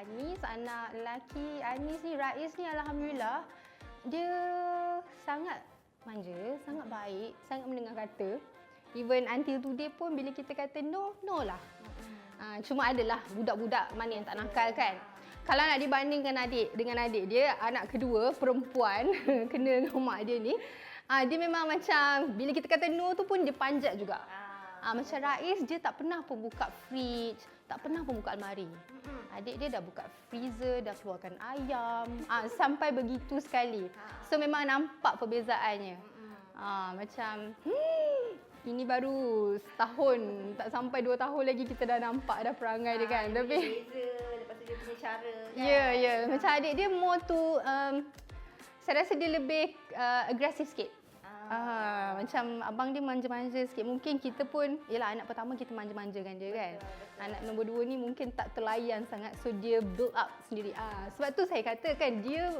Anis, anak lelaki Anis ni, Rais ni Alhamdulillah dia sangat manja, sangat baik, sangat mendengar kata. Even until today pun bila kita kata no, no lah. Uh, cuma adalah budak-budak mana yang tak nakal kan. Kalau nak dibandingkan adik dengan adik dia, anak kedua perempuan kena dengan mak dia ni, uh, dia memang macam bila kita kata no tu pun dia panjat juga. Ah, macam Rais dia tak pernah pun buka fridge, tak pernah pun buka almari. Adik dia dah buka freezer, dah keluarkan ayam, ah, sampai begitu sekali. So memang nampak perbezaannya. Ah, macam hmm, ini baru setahun, tak sampai dua tahun lagi kita dah nampak dah perangai dia kan. Dia Tapi beza, lepas tu dia punya cara kan. Ya, ya. Macam adik dia more to um, saya rasa dia lebih uh, agresif sikit. Ah, macam abang dia manja-manja sikit. Mungkin kita pun, yelah anak pertama kita manja-manjakan dia kan. Anak nombor dua ni mungkin tak terlayan sangat. So dia build up sendiri. Ah, sebab tu saya kata kan dia